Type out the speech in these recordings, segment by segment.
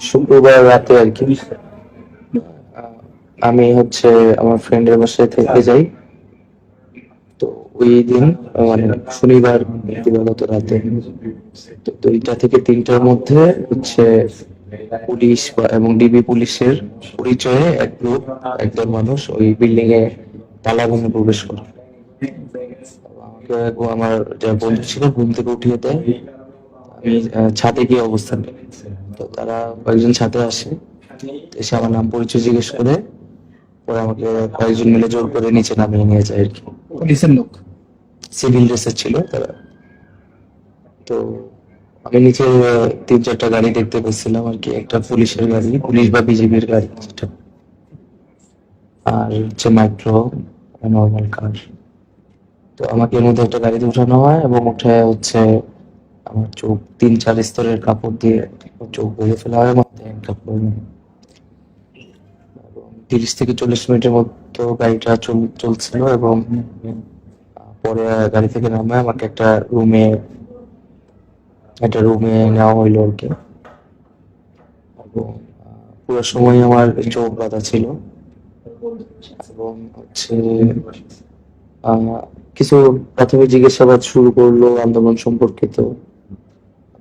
শুক্রবার রাতে আর কি। আমি হচ্ছে আমার ফ্রেন্ডের বাসায় থেকে যাই। তো ওই দিন মানে শনিবার দিবাগত রাতে। তো দুইটা থেকে তিনটার মধ্যে হচ্ছে পুলিশ বা- এবং ডিবি পুলিশের পরিচয়ে এক গ্রুপ একদল মানুষ ওই বিল্ডিং এ তালা ভেঙে প্রবেশ করে। আমাকে আমার যা বন্ধু ছিল ঘুম থেকে উঠিয়ে দেয়। আমি ছাদে গিয়ে অবস্থান। তো তারা কয়েকজন ছাদে আসে। এসে আমার নাম পরিচয় জিজ্ঞেস করে। পরে আমাকে কয়েকজন মিলে জোর করে নিচে নামিয়ে নিয়ে যায় আর কি। পুলিশের লোক? সিভিল ড্রেসের ছিল তারা। তো আমি নিচে তিন চারটা গাড়ি দেখতে পেয়েছিলাম আর কি। একটা পুলিশের গাড়ি পুলিশ বা বিজেপির গাড়ি যেটা। আর হচ্ছে মাইক্রো নর্মাল কার তো আমাকে এর মধ্যে একটা গাড়িতে উঠানো হয় এবং উঠে হচ্ছে আমার চোখ তিন চার স্তরের কাপড় দিয়ে চোখ বেঁধে ফেলা হয় মাথায় হ্যান্ডকাপ করে। এবং তিরিশ থেকে চল্লিশ মিনিটের মতো গাড়িটা চল- চলছিল এবং পরে গাড়ি থেকে নামে আমাকে একটা রুমে একটা রুমে নেওয়া হইল আর কি এবং পুরো সময় আমার চোখ বাঁধা ছিল এবং হচ্ছে কিছু প্রাথমিক জিজ্ঞাসাবাদ শুরু করল আন্দোলন সম্পর্কিত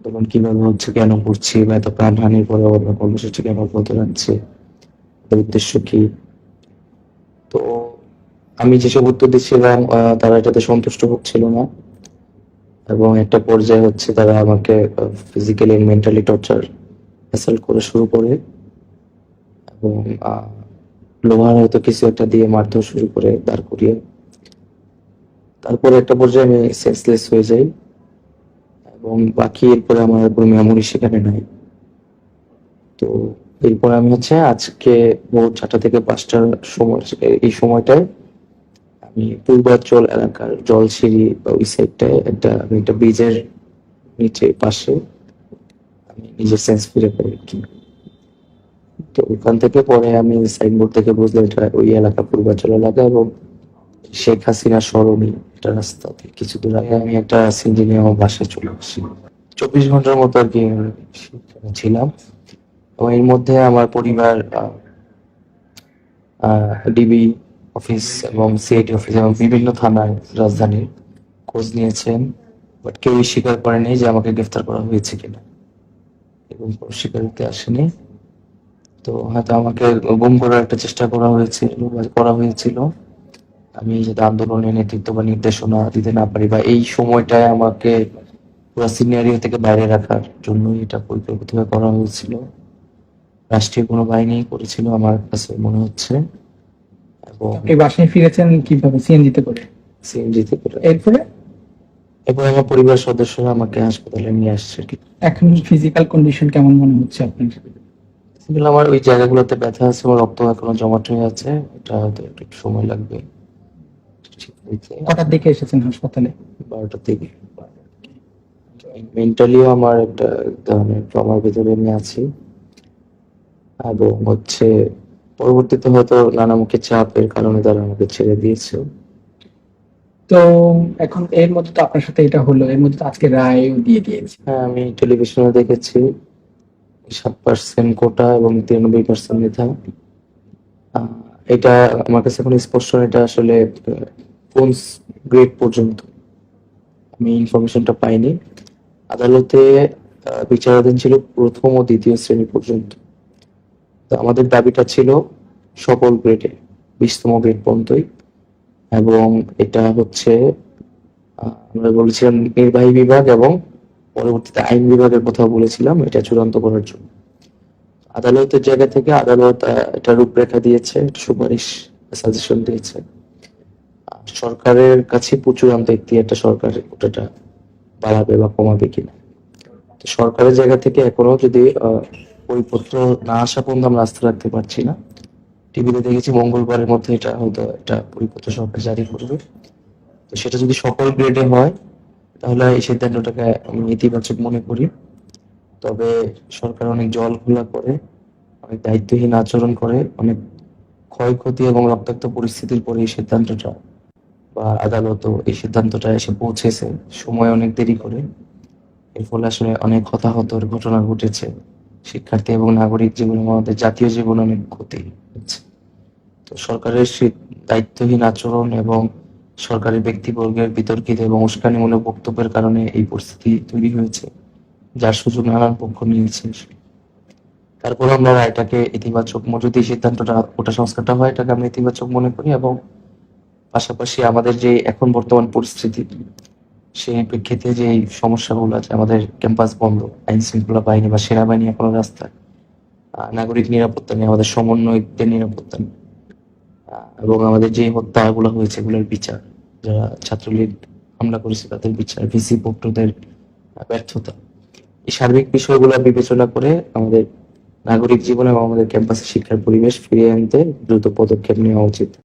আন্দোলন কীভাবে হচ্ছে, কেন করছি বা এত প্রাণহানির পরে আমরা কর্মসূচি কেন বলতে রাখছি উদ্দেশ্য কি? তো আমি যেসব উত্তর দিচ্ছিলাম তারা এটাতে সন্তুষ্ট হচ্ছিল না, এবং একটা পর্যায়ে হচ্ছে তারা আমাকে ফিজিক্যালি মেন্টালি টর্চার অ্যাসাল্ট করে শুরু করে, এবং লোহার হয়তো কিছু একটা দিয়ে মারতেও শুরু করে দাঁড় করিয়ে, তারপরে একটা পর্যায়ে আমি সেন্সলেস হয়ে যাই। এবং বাকি এরপরে আমার কোনো মেমোরি সেখানে নাই। তো এরপরে আমি হচ্ছে আজকে ভোর চারটা থেকে পাঁচটার সময়, এই সময়টায় আমি পূর্বাঞ্চল এলাকার জলসিঁড়ি বা ওই সাইডটায় একটা, আমি একটা ব্রিজের নিচে পাশে আমি নিজের সেন্স ফিরে পাই আর কি। তো ওখান থেকে পরে আমি সাইনবোর্ড থেকে বুঝলাম এটা ওই এলাকা পূর্বাঞ্চল এলাকা এবং শেখ হাসিনা সরণি একটা রাস্তা কিছু দূর আগে আমি একটা সিঞ্জি নিয়ে আমার বাসায় চলে আসি। চব্বিশ ঘণ্টার মতো আর কি ছিলাম। এবং এর মধ্যে আমার পরিবার ডিবি অফিস এবং সিআইটি অফিস এবং বিভিন্ন থানায় রাজধানীর খোঁজ নিয়েছেন। বাট কেউই স্বীকার করেনি যে আমাকে গ্রেফতার করা হয়েছে কিনা। এবং কোনো স্বীকারোক্তি আসেনি। তো হয়তো আমাকে গুম করার একটা চেষ্টা করা হয়েছিল করা হয়েছিল। আমি যাতে আন্দোলনের নেতৃত্ব বা নির্দেশনা দিতে না পারি বা এই সময়টায় আমাকে পুরো সিনিয়রিও থেকে বাইরে রাখার জন্যই এটা পরিকল্পিতভাবে করা হয়েছিল। রাষ্ট্রীয় কোনো বাহিনী করেছিল আমার কাছে মনে হচ্ছে। এবং এই বাসায় ফিরেছেন কীভাবে? সিএনজিতে করে? সিএনজিতে করে। এরপরে? এবং আমার পরিবার সদস্যরা আমাকে হাসপাতালে নিয়ে আসছে। এখন ফিজিক্যাল কন্ডিশন কেমন মনে হচ্ছে আপনার? আমার ওই জায়গাগুলোতে ব্যথা আছে রক্ত এখনও জমাট হয়ে আছে। এটা হয়তো একটু সময় লাগবে। কটার দিকে এসেছেন হাসপাতালে? বারোটার দিকে। মেন্টালিও আমার একটা ধরনের ট্রমার ভিতরে আমি আছি। এবং হচ্ছে পরবর্তীতে হয়তো নানামুখী চাপের কারণে তারা আমাকে ছেড়ে দিয়েছে। তো এখন এর মধ্যে তো আপনার সাথে এটা হলো এর মধ্যে তো আজকে রায়ও দিয়ে দিয়েছে। হ্যাঁ আমি টেলিভিশনে দেখেছি। সাত পার্সেন্ট কোটা এবং তিরানব্বই পার্সেন্ট মেধা এটা আমার কাছে এখন স্পষ্ট এটা আসলে কোন গ্রেড পর্যন্ত? আমি ইনফরমেশনটা পাইনি। আদালতে বিচারাধীন ছিল প্রথম ও দ্বিতীয় শ্রেণি পর্যন্ত। তো আমাদের দাবিটা ছিল সকল গ্রেডে বিশতম গ্রেড পর্যন্তই। এবং এটা হচ্ছে আমরা বলেছিলাম নির্বাহী বিভাগ এবং পরবর্তীতে আইন বিভাগের কথা বলেছিলাম, এটা চূড়ান্ত করার জন্য। আদালতের জায়গা থেকে আদালত এটা রূপরেখা দিয়েছে সুপারিশ সাজেশন দিয়েছে। সরকারের কাছে প্রচুর চূড়ান্ত একটা সরকার ওটাটা বাড়াবে বা কমাবে কিনা। তো সরকারের জায়গা থেকে এখনও যদি পরিপত্র না আসা পর্যন্ত আমরা আস্থা রাখতে পারছি না। টিভিতে দেখেছি মঙ্গলবারের মধ্যে এটা হয়তো একটা পরিপত্র সরকার জারি করবে। তো সেটা যদি সকল গ্রেডে হয়, তাহলে এই সিদ্ধান্তটাকে আমি ইতিবাচক মনে করি। তবে সরকার অনেক জল খোলা করে, অনেক দায়িত্বহীন আচরণ করে, অনেক ক্ষয়ক্ষতি এবং রক্তাক্ত পরিস্থিতির পরে এই সিদ্ধান্তটা বা আদালতও এই সিদ্ধান্তটা এসে পৌঁছেছে। সময় অনেক দেরি করে। এর ফলে আসলে অনেক হতাহতর ঘটনা ঘটেছে। শিক্ষার্থী এবং নাগরিক জীবন আমাদের জাতীয় জীবনে অনেক ক্ষতি হচ্ছে। তো সরকারের দায়িত্বহীন আচরণ এবং সরকারি ব্যক্তিবর্গের বিতর্কিত এবং উস্কানিমূলক বক্তব্যের কারণে এই পরিস্থিতি তৈরি হয়েছে, যার সুযোগ নানান পক্ষ নিয়েছে। তারপর আমরা এটাকে ইতিবাচক যদি সিদ্ধান্তটা, ওটা সংস্কারটা হয়, এটাকে আমরা ইতিবাচক মনে করি এবং পাশাপাশি আমাদের যে এখন বর্তমান পরিস্থিতি, সেই প্রেক্ষিতে যে সমস্যাগুলো আছে, আমাদের ক্যাম্পাস বন্ধ, আইন শৃঙ্খলা বাহিনী বা সেনাবাহিনী এখনও রাস্তায় নাগরিক নিরাপত্তা নেই আমাদের সমন্বয়কদের নিরাপত্তা নেই এবং আমাদের যে হত্যাগুলো হয়েছে, এগুলোর বিচার, যারা ছাত্রলীগ হামলা করেছে, তাদের বিচার, ভিসি ভোক্তদের ব্যর্থতা। এই সার্বিক বিষয়গুলো বিবেচনা করে আমাদের নাগরিক জীবন এবং আমাদের ক্যাম্পাসে শিক্ষার পরিবেশ ফিরিয়ে আনতে দ্রুত পদক্ষেপ নেওয়া উচিত।